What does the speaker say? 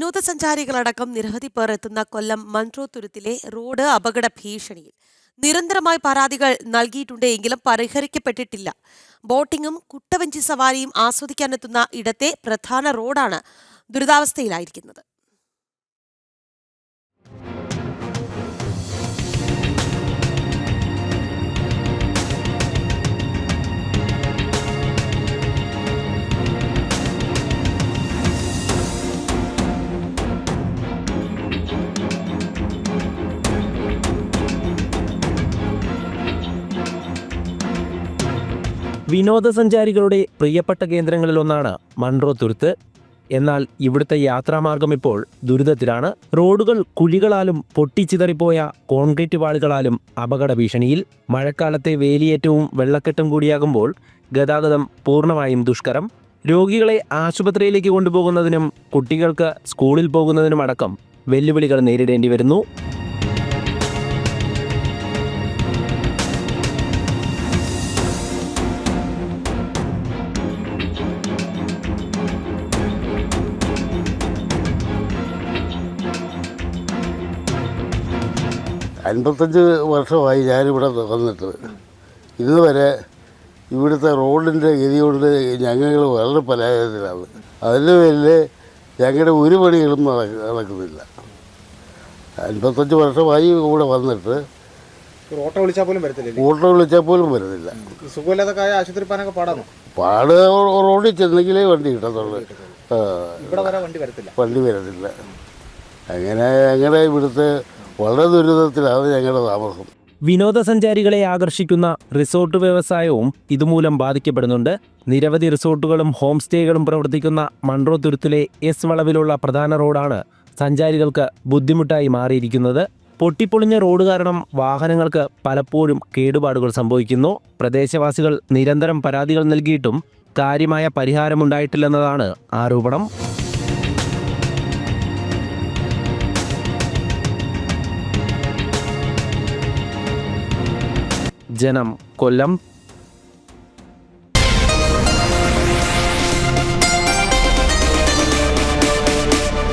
വിനോദസഞ്ചാരികളടക്കം നിരവധി പേർ എത്തുന്ന കൊല്ലം മൺട്രോ തുരുത്തിലെ റോഡ് അപകട ഭീഷണിയിൽ. നിരന്തരമായി പരാതികൾ നൽകിയിട്ടുണ്ട് എങ്കിലും പരിഹരിക്കപ്പെട്ടിട്ടില്ല. ബോട്ടിങ്ങും കുട്ടവഞ്ചി സവാരിയും ആസ്വദിക്കാനെത്തുന്ന ഇടത്തെ പ്രധാന റോഡാണ് ദുരിതാവസ്ഥയിലായിരിക്കുന്നത്. വിനോദസഞ്ചാരികളുടെ പ്രിയപ്പെട്ട കേന്ദ്രങ്ങളിലൊന്നാണ് മൺറോ തുരുത്ത്. എന്നാൽ ഇവിടുത്തെ യാത്രാമാർഗം ഇപ്പോൾ ദുരിതത്തിലാണ്. റോഡുകൾ കുഴികളാലും പൊട്ടിച്ചിതറിപ്പോയ കോൺക്രീറ്റ് വാളുകളാലും അപകട ഭീഷണിയിൽ. മഴക്കാലത്തെ വേലിയേറ്റവും വെള്ളക്കെട്ടും കൂടിയാകുമ്പോൾ ഗതാഗതം പൂർണമായും ദുഷ്കരം. രോഗികളെ ആശുപത്രിയിലേക്ക് കൊണ്ടുപോകുന്നതിനും കുട്ടികൾക്ക് സ്കൂളിൽ പോകുന്നതിനുമടക്കം വെല്ലുവിളികൾ നേരിടേണ്ടി വരുന്നു. അൻപത്തഞ്ച് വർഷമായി ഞാനിവിടെ വന്നിട്ട്. ഇന്ന് വരെ ഇവിടുത്തെ റോഡിന്റെ ഗതി കൊണ്ട് ഞങ്ങൾ വളരെ പരാജയത്തിലാണ്. അതിന്റെ പേരിൽ ഞങ്ങളുടെ ഒരു പണികളും നടക്ക- നടക്കുന്നില്ല. അൻപത്തഞ്ച് വർഷമായി ഇവിടെ വന്നിട്ട് ഓട്ടോ വിളിച്ചാൽ പോലും വരത്തില്ല? ഓട്ടോ വിളിച്ചാൽ പോലും വരുന്നില്ല സുഖമില്ലാതൊക്കെ ആയ ആശുപത്രി പോകാനൊക്കെ പാടാണോ? പാട് റോഡിൽ ചെന്നെങ്കിലേ വണ്ടി കിട്ടത്തുള്ളൂ. വണ്ടി വരത്തില്ല. അങ്ങനെ ഞങ്ങളുടെ ഇവിടുത്തെ വളരെ ദുരിതത്തിലാണ് ഞങ്ങളുടെ താമസം. വിനോദസഞ്ചാരികളെ ആകർഷിക്കുന്ന റിസോർട്ട് വ്യവസായവും ഇതുമൂലം ബാധിക്കപ്പെടുന്നുണ്ട്. നിരവധി റിസോർട്ടുകളും ഹോം സ്റ്റേകളും പ്രവർത്തിക്കുന്ന മൺട്രോ തുരുത്തിലെ എസ് വളവിലുള്ള പ്രധാന റോഡാണ് സഞ്ചാരികൾക്ക് ബുദ്ധിമുട്ടായി മാറിയിരിക്കുന്നത്. പൊട്ടിപ്പൊളിഞ്ഞ റോഡ് കാരണം വാഹനങ്ങൾക്ക് പലപ്പോഴും കേടുപാടുകൾ സംഭവിക്കുന്നു. പ്രദേശവാസികൾ നിരന്തരം പരാതികൾ നൽകിയിട്ടും കാര്യമായ പരിഹാരമുണ്ടായിട്ടില്ലെന്നതാണ് ആരോപണം. ജനം കൊല്ലം